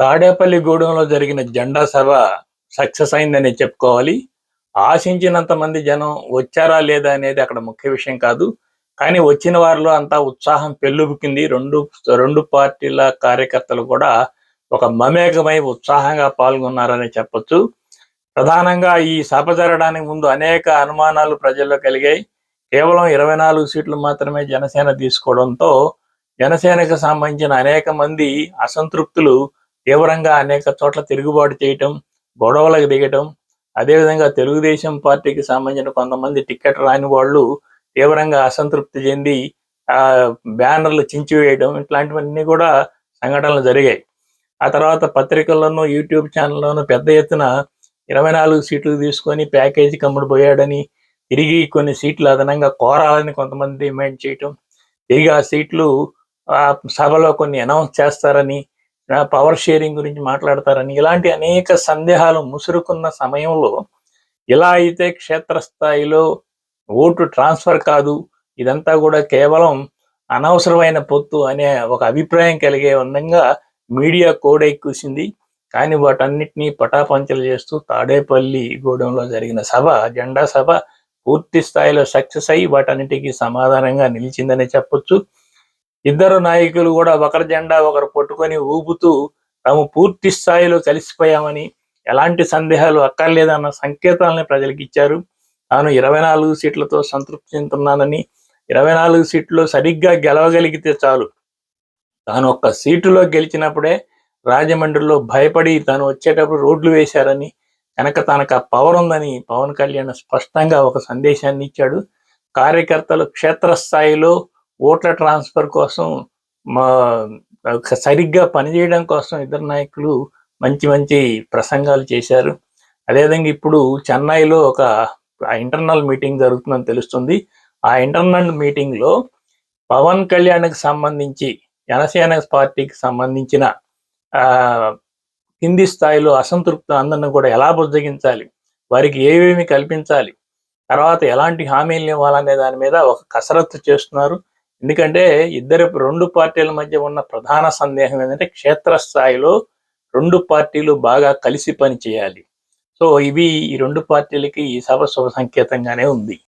తాడేపల్లి గూడెంలో జరిగిన జెండా సభ సక్సెస్ అయిందని చెప్పుకోవాలి. ఆశించినంత మంది జనం వచ్చారా లేదా అనేది అక్కడ ముఖ్య విషయం కాదు. కానీ వచ్చిన వారిలో అంతా ఉత్సాహం పెళ్ళుబుకింది రెండు రెండు పార్టీల కార్యకర్తలు కూడా ఒక మమేకమై ఉత్సాహంగా పాల్గొన్నారని చెప్పొచ్చు. ప్రధానంగా ఈ సభ జరగడానికి ముందు అనేక అనుమానాలు ప్రజల్లో కలిగాయి. కేవలం ఇరవై నాలుగు సీట్లు మాత్రమే జనసేన తీసుకోవడంతో జనసేనకు సంబంధించిన అనేక మంది అసంతృప్తులు తీవ్రంగా అనేక చోట్ల తిరుగుబాటు చేయటం గొడవలకు దిగటం అదేవిధంగా తెలుగుదేశం పార్టీకి సంబంధించిన కొంతమంది టికెట్ రాని వాళ్ళు తీవ్రంగా అసంతృప్తి చెంది ఆ బ్యానర్లు చించివేయడం ఇట్లాంటివన్నీ కూడా సంఘటనలు జరిగాయి. ఆ తర్వాత పత్రికల్లోనూ యూట్యూబ్ ఛానల్లోనూ పెద్ద ఎత్తున ఇరవై నాలుగు సీట్లు తీసుకొని ప్యాకేజీ కమ్ముడు పోయాడని తిరిగి కొన్ని సీట్లు అదనంగా కోరాలని కొంతమంది డిమాండ్ చేయటం తిరిగి ఆ సీట్లు ఆ సభలో కొన్ని అనౌన్స్ చేస్తారని పవర్ షేరింగ్ గురించి మాట్లాడతారని ఇలాంటి అనేక సందేహాలు ముసురుకున్న సమయంలో ఇలా అయితే క్షేత్రస్థాయిలో ఓటు ట్రాన్స్ఫర్ కాదు ఇదంతా కూడా కేవలం అనవసరమైన పొత్తు అనే ఒక అభిప్రాయం కలిగే విధంగా మీడియా కోడ్ కూసింది. కానీ వాటన్నిటినీ పటాపంచలు చేస్తూ తాడేపల్లి గూడెంలో జరిగిన సభ జెండా సభ పూర్తి స్థాయిలో సక్సెస్ అయ్యి వాటన్నిటికీ సమాధానంగా నిలిచిందని చెప్పొచ్చు. ఇద్దరు నాయకులు కూడా ఒకరి జెండా ఒకరు పట్టుకొని ఊపుతూ తాము పూర్తి స్థాయిలో కలిసిపోయామని ఎలాంటి సందేహాలు అక్కర్లేదన్న సంకేతాలని ప్రజలకు ఇచ్చారు. తాను ఇరవై నాలుగు సీట్లతో సంతృప్తి చెందుతున్నానని ఇరవై నాలుగు సీట్లు సరిగ్గా గెలవగలిగితే చాలు. తాను ఒక్క సీటులో గెలిచినప్పుడే రాజమండ్రిలో భయపడి తాను వచ్చేటప్పుడు రోడ్లు వేశారని కనుక తనకు ఆ పవర్ ఉందని పవన్ కళ్యాణ్ స్పష్టంగా ఒక సందేశాన్ని ఇచ్చాడు. కార్యకర్తలు క్షేత్రస్థాయిలో ఓట్ల ట్రాన్స్ఫర్ కోసం మా సరిగ్గా పనిచేయడం కోసం ఇద్దరు నాయకులు మంచి మంచి ప్రసంగాలు చేశారు. అదేవిధంగా ఇప్పుడు చెన్నైలో ఒక ఇంటర్నల్ మీటింగ్ జరుగుతుందని తెలుస్తుంది. ఆ ఇంటర్నల్ మీటింగ్లో పవన్ కళ్యాణ్కి సంబంధించి జనసేన పార్టీకి సంబంధించిన ఆ కింది స్థాయిలో అసంతృప్తి అందరిని కూడా ఎలా బుజ్జగించాలి? వారికి ఏమేమి కల్పించాలి? తర్వాత ఎలాంటి హామీలు ఇవ్వాలనే దాని మీద ఒక కసరత్తు చేస్తున్నారు. ఎందుకంటే ఇద్దరు రెండు పార్టీల మధ్య ఉన్న ప్రధాన సందేహం ఏంటంటే క్షేత్రస్థాయిలో రెండు పార్టీలు బాగా కలిసి పని చేయాలి సో ఇవి ఈ రెండు పార్టీలకి ఈ సభ శుభ సంకేతంగానే ఉంది.